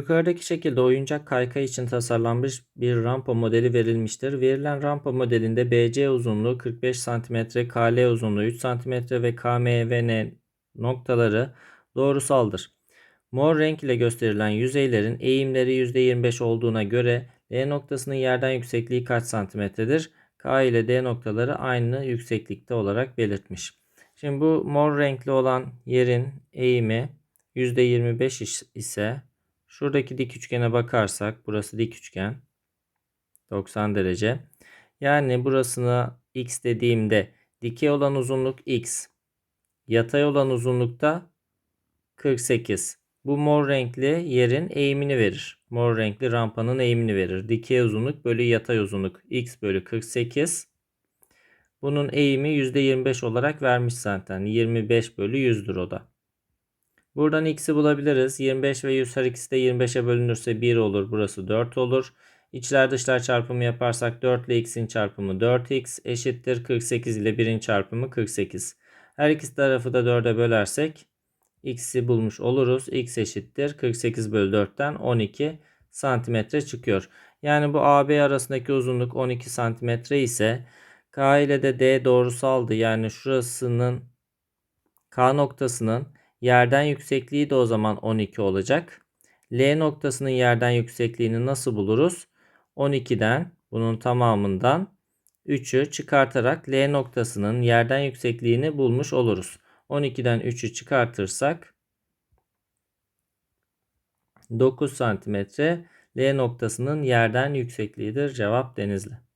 Yukarıdaki şekilde oyuncak kaykay için tasarlanmış bir rampa modeli verilmiştir. Verilen rampa modelinde BC uzunluğu 45 cm, KL uzunluğu 3 cm ve KM ve N noktaları doğrusaldır. Mor renk ile gösterilen yüzeylerin eğimleri %25 olduğuna göre D noktasının yerden yüksekliği kaç santimetredir? K ile D noktaları aynı yükseklikte olarak belirtmiş. Şimdi bu mor renkli olan yerin eğimi %25 iş- ise şuradaki dik üçgene bakarsak burası dik üçgen 90 derece. Yani burasına x dediğimde dikey olan uzunluk x, yatay olan uzunlukta 48. Bu mor renkli yerin eğimini verir. Mor renkli rampanın eğimini verir. Dikey uzunluk bölü yatay uzunluk x bölü 48. Bunun eğimi %25 olarak vermiş zaten. 25 bölü 100'dür o da. Buradan x'i bulabiliriz. 25 ve 100 her ikisi de 25'e bölünürse 1 olur. Burası 4 olur. İçler dışlar çarpımı yaparsak 4 ile x'in çarpımı 4x eşittir. 48 ile 1'in çarpımı 48. Her iki tarafı da 4'e bölersek x'i bulmuş oluruz. x eşittir 48 bölü 4'ten 12 santimetre çıkıyor. Yani bu AB arasındaki uzunluk 12 santimetre ise K ile de D doğrusaldı. Yani şurasının K noktasının yerden yüksekliği de o zaman 12 olacak. L noktasının yerden yüksekliğini nasıl buluruz? 12'den bunun tamamından 3'ü çıkartarak L noktasının yerden yüksekliğini bulmuş oluruz. 12'den 3'ü çıkartırsak 9 santimetre L noktasının yerden yüksekliğidir. Cevap Denizli.